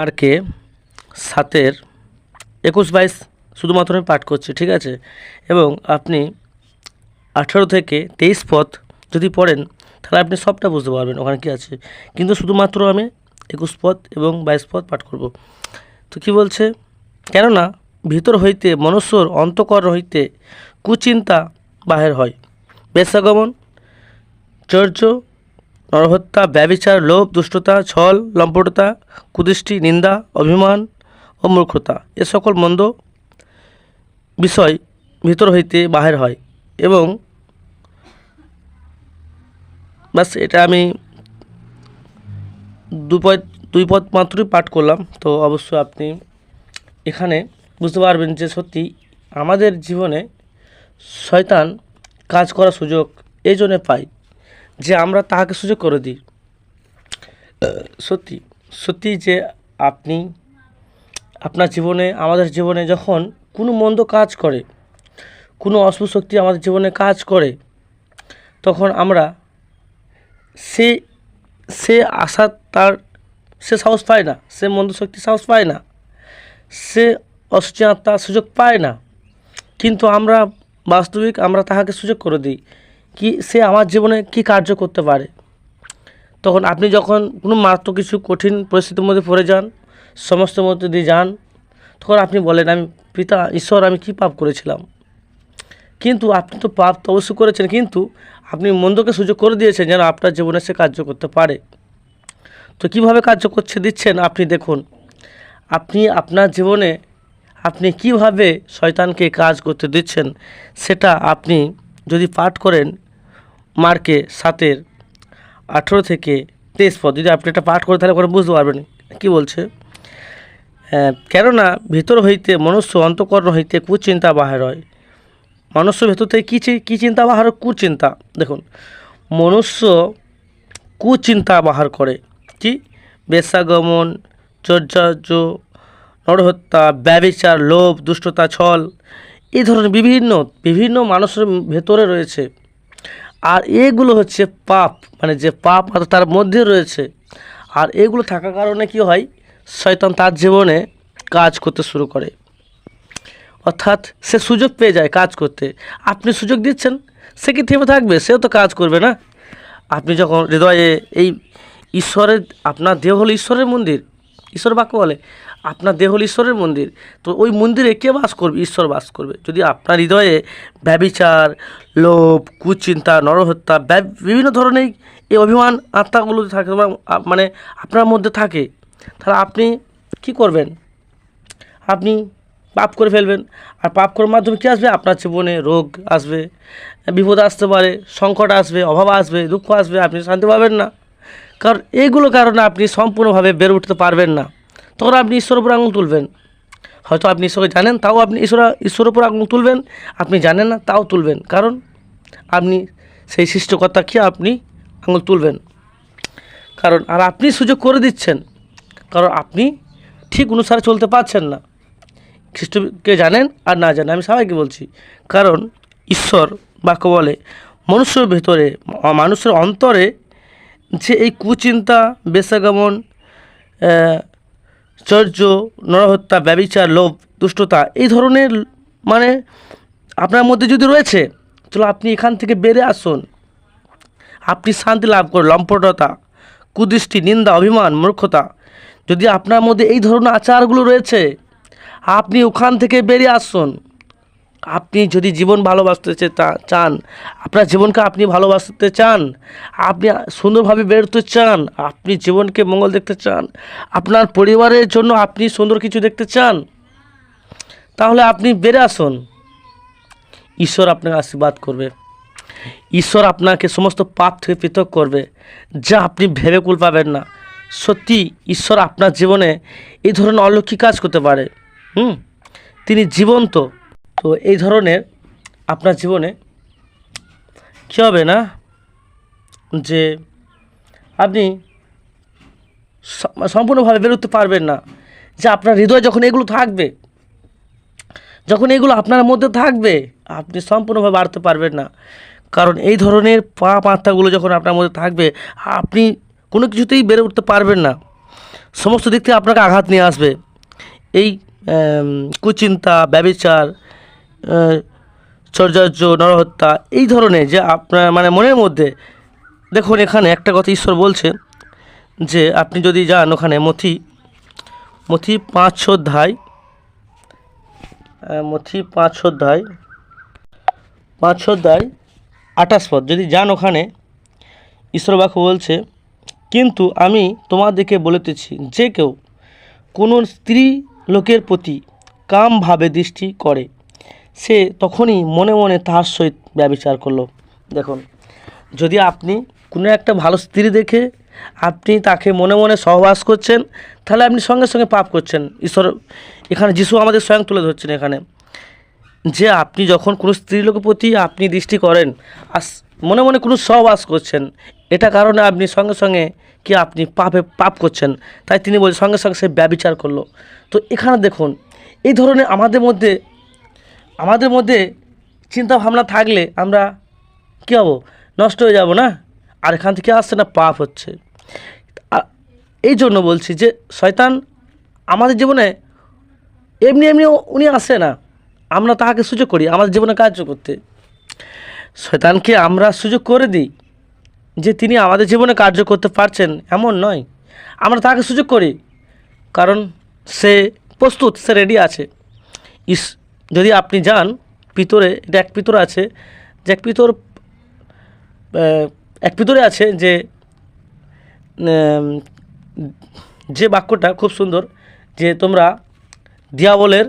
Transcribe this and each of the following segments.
মার্কে সাতের একুশ বাইশ শুধুমাত্র আমি পাঠ করছি, ঠিক আছে? এবং আপনি আঠেরো থেকে তেইশ পথ যদি পড়েন, তাহলে আপনি সবটা বুঝতে পারবেন ওখানে কী আছে। কিন্তু শুধুমাত্র আমি একুশ পথ এবং বাইশ পথ পাঠ করব। তো কী বলছে? কেননা ভিতর হইতে মনুষ্যর অন্তকর হইতে কুচিন্তা বাহির হয়। বেশাগমন চর্য নরহত্যা, ব্যবিচার, লোভ, দুষ্টতা, ছল, লম্পটতা, কুদৃষ্টি, নিন্দা, অভিমান ও মূর্খতা এ সকল মন্দ বিষয় ভিতর হইতে বাহির হয় এবং বাস এটা আমি দু পদ, দুই পদ মাত্রই পাঠ করলাম। তো অবশ্যই আপনি এখানে বুঝতে পারবেন যে সত্যি আমাদের জীবনে শয়তান কাজ করার সুযোগ এই জন্যে পাই যে আমরা তাহাকে সুযোগ করে দিই। সত্যি সত্যি যে আপনি আপনার জীবনে, আমাদের জীবনে যখন কোনো মন্দ কাজ করে, কোনো অশুভ শক্তি আমাদের জীবনে কাজ করে, তখন আমরা সে সে আশা তার, সে সাহস পায় না, সে মন্দ শক্তি সাহস পায় না, সে অসুচি আত্মা সুযোগ পায় না। কিন্তু আমরা বাস্তবিক আমরা তাহাকে সুযোগ করে দিই। কি সে আমার জীবনে কি কার্য করতে পারে? তখন আপনি যখন কোনো মাত্র কিছু কঠিন পরিস্থিতির মধ্যে পড়ে যান সমস্ত মধ্যে দিয়ে যান, তখন আপনি বলেন, আমি পিতা, ঈশ্বর, আমি কি পাপ করেছিলাম? কিন্তু আপনি তো পাপ তো অবশ্যই করেছেন, কিন্তু আপনি মন্দকে সুযোগ করে দিয়েছেন যেন আপনার জীবনে সে কার্য করতে পারে। তো কীভাবে কার্য করছে, দিচ্ছেন? আপনি দেখুন, আপনি আপনার জীবনে আপনি কীভাবে শয়তানকে কাজ করতে দিচ্ছেন, সেটা আপনি যদি পাঠ করেন মার্কে সাতের আঠেরো থেকে তেইশ পদ, যদি আপনি এটা পাঠ করে তাহলে করে বুঝতে পারবেন। কি বলছে? কেননা ভিতর হইতে মনুষ্য অন্তকরণ হইতে কুচিন্তা বাহির হয়। মনুষ্য ভেতর থেকে কী কী চিন্তা বাহার? কুচিন্তা। দেখুন, মনুষ্য কুচিন্তা বাহার করে। কি? বেশাগমন, চর্যার্য, নরহত্যা, ব্যবিচার, লোভ, দুষ্টতা, ছল এই ধরনের বিভিন্ন বিভিন্ন মানুষের ভেতরে রয়েছে। আর এগুলো হচ্ছে পাপ মানে যে পাপ তার মধ্যে রয়েছে। আর এগুলো থাকার কারণে কি হয়? শয়তান তার জীবনে কাজ করতে শুরু করে। অর্থাৎ সে সুযোগ পেয়ে যায় কাজ করতে। আপনি সুযোগ দিচ্ছেন, সে কি থেমে থাকবে? সেও তো কাজ করবে না। আপনি যখন হৃদয়ে এই ঈশ্বরের, আপনার দেহ হলো ঈশ্বরের মন্দির, ঈশ্বর বাক্য বলে আপনার দেহ হলো ঈশ্বরের মন্দির। তো ওই মন্দিরে কে বাস করবে? ঈশ্বর বাস করবে। যদি আপনার হৃদয়ে ব্যবিচার লোভ, কুচিন্তা, নরহত্যা বিভিন্ন ধরনের এই অভিমান, আত্মাগুলো থাকে মানে আপনার মধ্যে থাকে, তাহলে আপনি কি করবেন? আপনি পাপ করে ফেলবেন। আর পাপ করার মাধ্যমে কী আসবে? আপনার জীবনে রোগ আসবে, বিপদ আসতে পারে, সংকট আসবে, অভাব আসবে, দুঃখ আসবে, আপনি শান্তি পাবেন না। কারণ এইগুলো কারণে আপনি সম্পূর্ণভাবে বেড়ে উঠতে পারবেন না। তখন আপনি ঈশ্বরের উপর আঙুল তুলবেন। হয়তো আপনি ঈশ্বরকে জানেন, তাও আপনি ঈশ্বর ঈশ্বরের উপর আঙুল তুলবেন। আপনি জানেন না, তাও তুলবেন। কারণ আপনি সেই সৃষ্টিকর্তা কি? আপনি আঙুল তুলবেন। কারণ আর আপনি সুযোগ করে দিচ্ছেন। কারণ আপনি ঠিক অনুসারে চলতে পারছেন না। খ্রিস্টকে জানেন আর না জানেন। আমি সবাইকে বলছি, কারণ ঈশ্বর বাক্য বলে, মনুষ্যের ভেতরে মানুষের অন্তরে যে এই কুচিন্তা বেশাগমন চর্য নরহত্যা, ব্যবিচার, লোভ, দুষ্টতা, এই ধরনের মানে আপনার মধ্যে যদি রয়েছে, চলো আপনি এখান থেকে বেড়ে আসুন। আপনি শান্তি লাভ করুন, লম্পটতা, কুদৃষ্টি, নিন্দা, অভিমান, মূর্খতা। যদি আপনার মধ্যে এই ধরনের আচারগুলো রয়েছে, আপনি ওখান থেকে বেরিয়ে আসুন। আপনি যদি জীবন ভালোবাসতে চান, আপনার জীবনকে আপনি ভালোবাসতে চান, আপনি সুন্দরভাবে বেরোতে চান, আপনি জীবনকে মঙ্গল দেখতে চান, আপনার পরিবারের জন্য আপনি সুন্দর কিছু দেখতে চান, তাহলে আপনি বেড়ে আসুন। ঈশ্বর আপনাকে আশীর্বাদ করবে। ঈশ্বর আপনাকে সমস্ত পাপ থেকে পৃথক করবে, যা আপনি ভেবে কুল পাবেন না। সত্যি, ঈশ্বর আপনার জীবনে এই ধরনের অলৌকিক কাজ করতে পারে। হুম? তিনি জীবন্ত। তো এই ধরনের আপনার জীবনে কী হবে না যে আপনি সম্পূর্ণভাবে বেরোতে পারবেন না? যে আপনার হৃদয় যখন এগুলো থাকবে, যখন এগুলো আপনার মধ্যে থাকবে, আপনি সম্পূর্ণভাবে বাড়তে পারবেন না। কারণ এই ধরনের পাপ আত্মাগুলো যখন আপনার মধ্যে থাকবে, আপনি কোনো কিছুতেই বেড়ে উঠতে পারবেন না। সমস্ত দিক থেকে আপনাকে আঘাত নিয়ে আসবে। এই কুচিন্তা ব্যবিচার চর্যার্য নরহত্যা, এই ধরনের যে আপনার মানে মনের মধ্যে, দেখুন এখানে একটা কথা ঈশ্বর বলছে যে আপনি যদি যান ওখানে মথি মথি পাঁচ অধ্যায় মথি পাঁচ অধ্যায় পাঁচ অধ্যায় আঠাশ পদ, যদি যান ওখানে, ঈশ্বর বাক্য বলছে, কিন্তু আমি তোমাদেরকে বলিতেছি, যে কেউ কোনো স্ত্রী লোকের প্রতি কামভাবে দৃষ্টি করে সে তখনই মনে মনে তাহার সহিত ব্যবচার করল। দেখুন, যদি আপনি কোনো একটা ভালো স্ত্রী দেখে আপনি তাকে মনে মনে সহবাস করছেন, তাহলে আপনি সঙ্গে সঙ্গে পাপ করছেন। ঈশ্বর, এখানে যিশু আমাদের স্বয়ং তুলে ধরছেন এখানে। যে আপনি যখন কোনো স্ত্রী লোকের প্রতি আপনি দৃষ্টি করেন আর মনে মনে কোনো সহবাস করছেন, এটা কারণে আপনি সঙ্গে সঙ্গে কি আপনি পাপে পাপ করছেন? তাই তিনি বলছেন সঙ্গে সঙ্গে সে ব্যবিচার করল। তো এখানে দেখুন, এই ধরনের আমাদের মধ্যে আমাদের মধ্যে চিন্তা ভাবনা থাকলে আমরা কী হব? নষ্ট হয়ে যাব না? আর এখান থেকে আসছে না, পাপ হচ্ছে। এই জন্য বলছি যে শয়তান আমাদের জীবনে এমনি এমনি উনি আসে না। আমরা তাহাকে সুযোগ করি, আমাদের জীবনে কার্য করতে। শয়তানকে আমরা সুযোগ করে দিই যে তিনি আমাদের জীবনে কার্য করতে পারছেন, এমন নয়। আমরা তাকে সুযোগ করি, কারণ সে প্রস্তুত, সে রেডি আছে। ইস যদি আপনি যান, পিতরে, এটা এক পিতর আছে, যে এক পিতর এক পিতরে আছে যে যে বাক্যটা খুব সুন্দর, যে তোমরা দিয়াবলের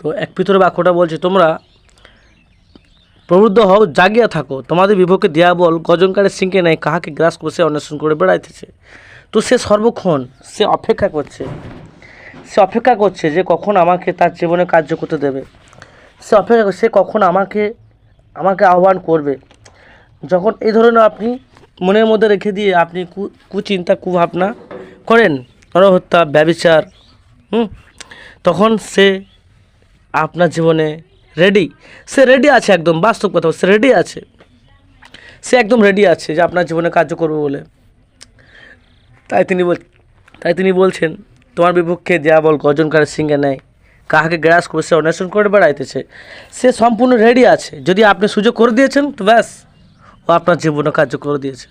তো এক পিতরে বাক্যটা বলছে, তোমরা প্রবুদ্ধ হও, জাগিয়া থাকো। তোমাদের বিভক্ষে দিয়াবল গজনকারের সিংকে নেয়, কাহাকে গ্রাস করে সে অন্বেষণ করে বেড়াইতেছে। তো সে সর্বক্ষণ, সে অপেক্ষা করছে। সে অপেক্ষা করছে যে কখন আমাকে তার জীবনে কার্য করতে দেবে। সে অপেক্ষা সে কখন আমাকে আমাকে আহ্বান করবে। যখন এই ধরনের আপনি মনের মধ্যে রেখে দিয়ে আপনি কু, কুচিন্তা, কুভাবনা করেন, নরহত্যা, ব্যবিচার, হুম, তখন সে আপনার জীবনে রেডি সে রেডি আছে একদম, বাস্তব কথা সে রেডি আছে। সে একদম রেডি আছে যে আপনার জীবনে কার্য করবে বলে। তাই তিনি বল, তাই তিনি বলছেন তোমার বিপক্ষে দেয়া বল গর্জনকারের সিংহে নেয়? কাহাকে গ্রাস করে সে অন্বেষণ করে বেড়াইতেছে। সে সম্পূর্ণ রেডি আছে। যদি আপনি সুযোগ করে দিয়েছেন, তো ব্যাস, ও আপনার জীবনে কার্য করে দিয়েছে।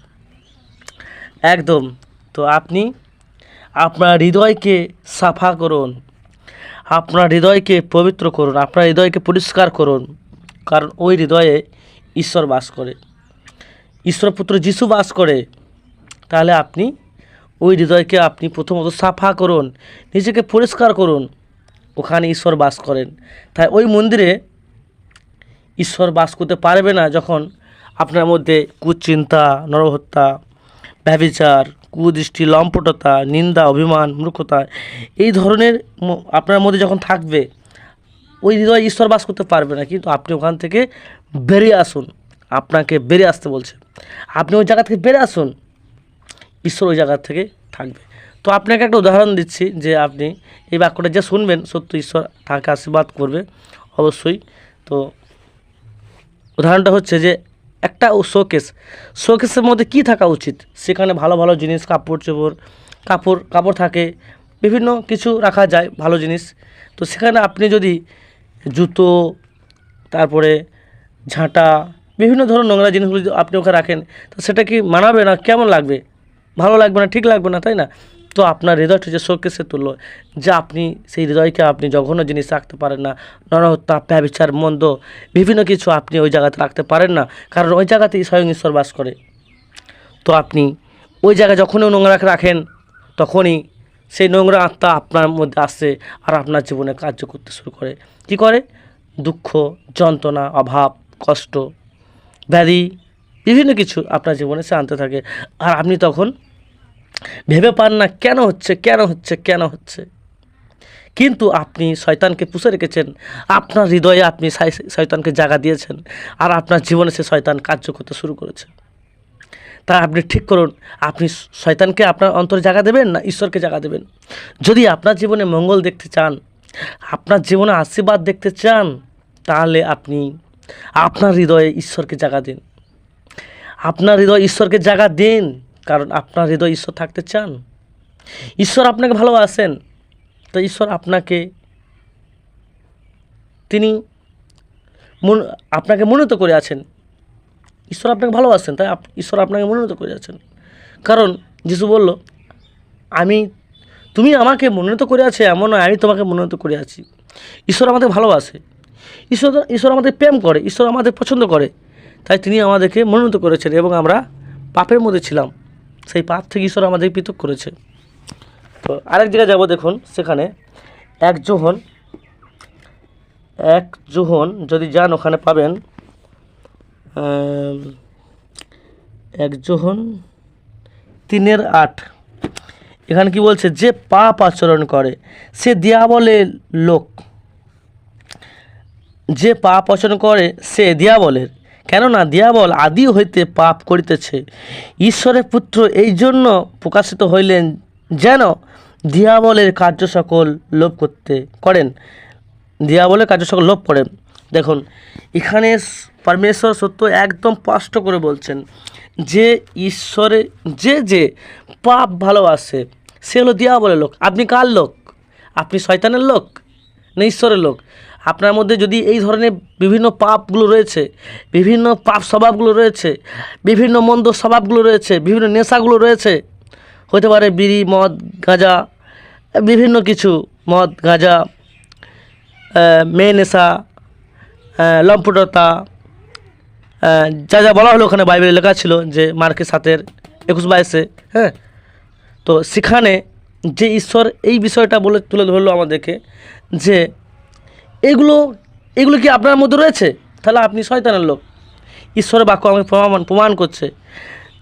একদম। তো আপনি আপনার হৃদয়কে সাফা করুন। আপনার হৃদয়কে পবিত্র করুন। আপনার হৃদয়কে পরিষ্কার করুন। কারণ ওই হৃদয়ে ঈশ্বর বাস করে। ঈশ্বর পুত্র যিশু বাস করে। তাহলে আপনি ওই হৃদয়কে আপনি প্রথমত সাফা করুন, নিজেকে পরিষ্কার করুন। ওখানে ঈশ্বর বাস করেন। তাই ওই মন্দিরে ঈশ্বর বাস করতে পারবে না যখন আপনার মধ্যে কুচিন্তা, নরহত্যা, ব্যভিচার, কুদৃষ্টি, লম্পটতা, নিন্দা, অভিমান, মূর্খতা এই ধরনের আপনার মধ্যে যখন থাকবে, ওই হৃদয় ঈশ্বর বাস করতে পারবে না। কিন্তু আপনি ওখান থেকে বেরিয়ে আসুন। আপনাকে বেরিয়ে আসতে বলছে। আপনি ওই জায়গা থেকে বেরিয়ে আসুন। ঈশ্বর ওই জায়গা থেকে থাকবে। তো আপনাকে একটা উদাহরণ দিচ্ছি যে আপনি এই বাক্যটা যে শুনবেন, সত্য ঈশ্বর তাকে আশীর্বাদ করবে, অবশ্যই। তো উদাহরণটা হচ্ছে যে একটা শোকেস, শোকেসের মধ্যে কি থাকা উচিত? সেখানে ভালো ভালো জিনিস, কাপড় চোপড়, কাপড় কাপড় থাকে, বিভিন্ন কিছু রাখা যায় ভালো জিনিস। তো সেখানে আপনি যদি জুতো, তারপরে ঝাঁটা, বিভিন্ন ধরনের নোংরা জিনিসগুলো আপনি ওখানে রাখেন, তো সেটা কি মানাবে না? কেমন লাগবে? ভালো লাগবে না, ঠিক লাগবে না, তাই না? তো আপনার হৃদয়টা যে শোকেসে তুলল, যে আপনি সেই হৃদয়কে আপনি জঘন্য জিনিস রাখতে পারেন না, নরহত্যা, ব্যবচার, মন্দ, বিভিন্ন কিছু আপনি ওই জায়গাতে রাখতে পারেন না, কারণ ওই জায়গাতেই স্বয়ং ঈশ্বর বাস করে। তো আপনি ওই জায়গায় যখনই নোংরা রাখেন, তখনই সেই নোংরা আত্মা আপনার মধ্যে আসে আর আপনার জীবনে কার্য করতে শুরু করে। কি করে? দুঃখ, যন্ত্রণা, অভাব, কষ্ট, ব্যাধি বিভিন্ন কিছু আপনার জীবনে সে আনতে থাকে। আর আপনি তখন ভেবে পান না, কেন হচ্ছে কেন হচ্ছে কেন হচ্ছে? কিন্তু আপনি শয়তানকে পুষে রেখেছেন, আপনার হৃদয়ে আপনি শয়- শয়তানকে জায়গা দিয়েছেন, আর আপনার জীবনে সে শয়তান কার্য করতে শুরু করেছে। তা আপনি ঠিক করুন, আপনি শয়তানকে আপনার অন্তরে জায়গা দেবেন না ঈশ্বরকে জায়গা দেবেন? যদি আপনার জীবনে মঙ্গল দেখতে চান, আপনার জীবনে আশীর্বাদ দেখতে চান, তাহলে আপনি আপনার হৃদয়ে ঈশ্বরকে জায়গা দিন। আপনার হৃদয় ঈশ্বরকে জায়গা দিন, কারণ আপনার হৃদয় ঈশ্বর থাকতে চান। ঈশ্বর আপনাকে ভালোবাসেন, তো ঈশ্বর আপনাকে, তিনি মন, আপনাকে মনোনীত করে আছেন। ঈশ্বর আপনাকে ভালোবাসেন, তাই ঈশ্বর আপনাকে মনোনীত করে আছেন। কারণ যিশু বলল, আমি, তুমি আমাকে মনোনীত করে আছে এমন নয়, আমি তোমাকে মনোনীত করে আছি। ঈশ্বর আমাদের ভালোবাসে। ঈশ্বর ঈশ্বর আমাদের প্রেম করে, ঈশ্বর আমাদের পছন্দ করে। তাই তিনি আমাদেরকে মনোনীত করেছেন এবং আমরা পাপের মধ্যে ছিলাম। সেই পাপ থেকে ঈশ্বর আমাদের পৃথক করেছে। তো আরেক জায়গায় যাব দেখুন, সেখানে এক জোহন এক জোহন যদি যান, ওখানে পাবেন এক জোহন, তিনের আট। এখানে কি বলছে? যে পাপ আচরণ করে, সে দিয়াবলের লোক। যে পাপ আচরণ করে, সে দিয়াবলের। কেননা দিয়াবল আদি হইতে পাপ করিতেছে। ঈশ্বরের পুত্র এই জন্য প্রকাশিত হইলেন যেন দিয়াবলের কার্য সকল লোভ করতে করেন। দিয়াবলের কার্য সকল লোভ করেন। দেখুন, এখানে পরমেশ্বর সত্য একদম স্পষ্ট করে বলছেন যে ঈশ্বরে যে যে পাপ ভালোবাসে, সে হলো দিয়াবলের লোক। আপনি কার লোক? আপনি শয়তানের লোক না ঈশ্বরের লোক? আপনার মধ্যে যদি এই ধরনের বিভিন্ন পাপগুলো রয়েছে, বিভিন্ন পাপ স্বভাবগুলো রয়েছে, বিভিন্ন মন্দ স্বভাবগুলো রয়েছে, বিভিন্ন নেশাগুলো রয়েছে, হতে পারে বিড়ি, মদ, গাঁজা, বিভিন্ন কিছু, মদ, গাঁজা মেয়ে নেশা লম্পটতা যা যা বলা হলো ওখানে বাইবেলে লেখা ছিল যে মার্কের সাথের একুশ বাইশে হ্যাঁ? তো সেখানে যে ঈশ্বর এই বিষয়টা বলে তুলে ধরলো আমাদেরকে যে এগুলো এগুলো কি আপনার মধ্যে রয়েছে? তাহলে আপনি শয়তানের লোক। ঈশ্বরের বাক্য আমাকে প্রমাণ প্রমাণ করছে।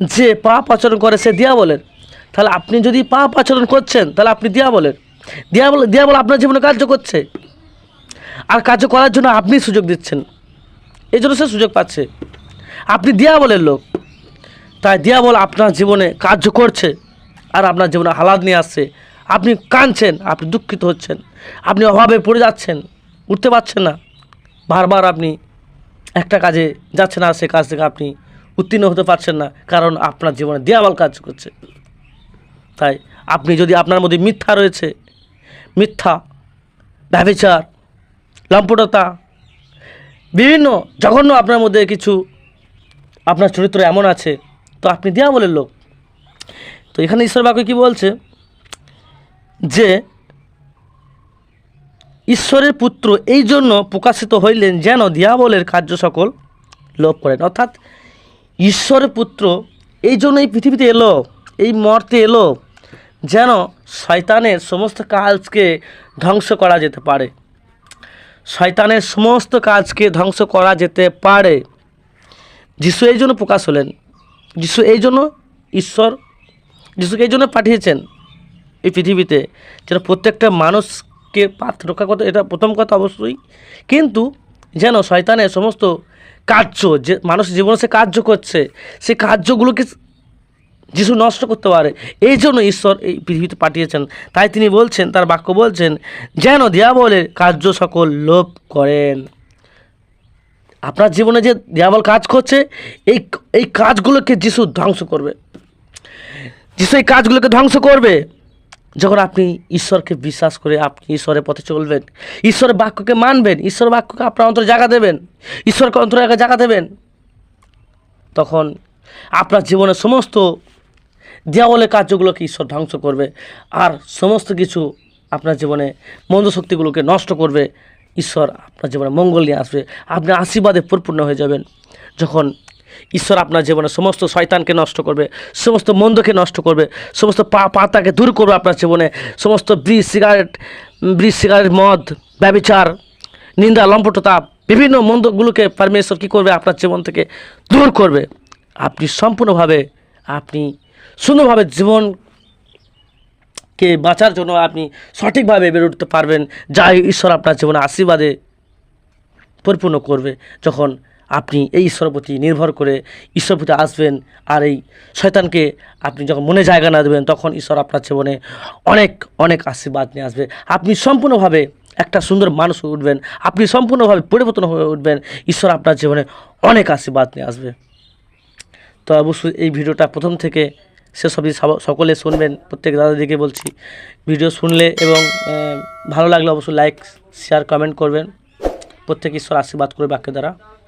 যে পাপ আচরণ করে সে দিয়া বলেন তাহলে আপনি যদি পাপ আচরণ করছেন, তাহলে আপনি দিয়া বলেন দিয়া বলে দিয়া বলে আপনার জীবনে কার্য করছে। আর কার্য করার জন্য আপনি সুযোগ দিচ্ছেন। এই জন্য সে সুযোগ পাচ্ছে। আপনি দিয়া বলের লোক। তাই দিয়া বল আপনার জীবনে কার্য করছে। আর আপনার জীবনে হালাত নিয়ে আসছে। আপনি কাঁদছেন, আপনি দুঃখিত হচ্ছেন। আপনি অভাবে পড়ে যাচ্ছেন। উঠতে পারছেন না। বারবার আপনি একটা কাজে যাচ্ছেন আর সে কাজ থেকে আপনি উত্তীর্ণ হতে পারছেন না, কারণ আপনার জীবনে দেয়াবল কাজ করছে। তাই আপনি যদি আপনার মধ্যে মিথ্যা রয়েছে, মিথ্যা ব্যবিচার লম্পটতা, বিভিন্ন জঘন্য আপনার মধ্যে কিছু আপনার চরিত্র এমন আছে, তো আপনি দেয়া বলেন লোক। তো এখানে ঈশ্বর বাক্য কী বলছে? যে ঈশ্বরের পুত্র এই জন্য প্রকাশিত হইলেন যেন দিয়াবলের কার্য সকল লোপ করেন। অর্থাৎ ঈশ্বরের পুত্র এই জন্য এই পৃথিবীতে এলো, এই মর্তে এলো, যেন শয়তানের সমস্ত কাজকে ধ্বংস করা যেতে পারে। শয়তানের সমস্ত কাজকে ধ্বংস করা যেতে পারে। যিশু এই জন্য প্রকাশ হলেন। যিশু এই জন্য ঈশ্বর। যিশুকে এই জন্য পাঠিয়েছেন এই পৃথিবীতে, যেন প্রত্যেকটা মানুষকে পাথ রক্ষা করতে, এটা প্রথম কথা অবশ্যই। কিন্তু যেন শয়তানের সমস্ত কার্য, যে মানুষ জীবনে সে কার্য করছে, সে কার্যগুলোকে যিশু নষ্ট করতে পারে। এই জন্য ঈশ্বর এই পৃথিবীতে পাঠিয়েছেন। তাই তিনি বলছেন, তার বাক্য বলছেন, যেন দিয়াবলের কার্য সকল লোভ করেন। আপনার জীবনে যে দিয়াবল কাজ করছে, এই এই কাজগুলোকে যিশু ধ্বংস করবে। যিশু এই কাজগুলোকে ধ্বংস করবে। যখন আপনি ঈশ্বরকে বিশ্বাস করে আপনি ঈশ্বরের পথে চলবেন, ঈশ্বরের বাক্যকে মানবেন, ঈশ্বরের বাক্যকে আপনার অন্তরে জায়গা দেবেন, ঈশ্বরকে অন্তরে জায়গা দেবেন, তখন আপনার জীবনের সমস্ত দেওয়ালের কার্যগুলোকে ঈশ্বর ধ্বংস করবে আর সমস্ত কিছু আপনার জীবনে মন্দ শক্তিগুলোকে নষ্ট করবে, ঈশ্বর আপনার জীবনে মঙ্গল নিয়ে আসবে, আপনি আশীর্বাদে পরিপূর্ণ হয়ে যাবেন। যখন ঈশ্বর আপনার জীবনে সমস্ত শয়তানকে নষ্ট করবে, সমস্ত মন্দকে নষ্ট করবে, সমস্ত পা পাতাকে দূর করবে আপনার জীবনে, সমস্ত ব্রিজ, সিগারেট ব্রিজ, সিগারেট, মদ ব্যবিচার নিন্দা, লম্পটতা, বিভিন্ন মন্দগুলোকে পারমেশ্বর কী করবে আপনার জীবন থেকে দূর করবে। আপনি সম্পূর্ণভাবে, আপনি সুন্দরভাবে জীবনকে বাঁচার জন্য আপনি সঠিকভাবে বেড়ে উঠতে পারবেন, যা ঈশ্বর আপনার জীবনে আশীর্বাদে পরিপূর্ণ করবে। যখন আপনি এই ঈশ্বরের প্রতি নির্ভর করে ঈশ্বর প্রতি আসবেন আর এই শয়তানকে আপনি যখন মনে জায়গা না দেবেন, তখন ঈশ্বর আপনার জীবনে অনেক অনেক আশীর্বাদ নিয়ে আসবে। আপনি সম্পূর্ণভাবে একটা সুন্দর মানুষ উঠবেন, আপনি সম্পূর্ণভাবে পরিবর্তন হয়ে উঠবেন, ঈশ্বর আপনার জীবনে অনেক আশীর্বাদ নিয়ে আসবে। তো অবশ্যই এই ভিডিওটা প্রথম থেকে সেসবই সব- সকলে শুনবেন, প্রত্যেক দাদাদিকে বলছি। ভিডিও শুনলে এবং ভালো লাগলে অবশ্যই লাইক শেয়ার কমেন্ট করবেন। প্রত্যেক ঈশ্বর আশীর্বাদ করে বাক্য দ্বারা।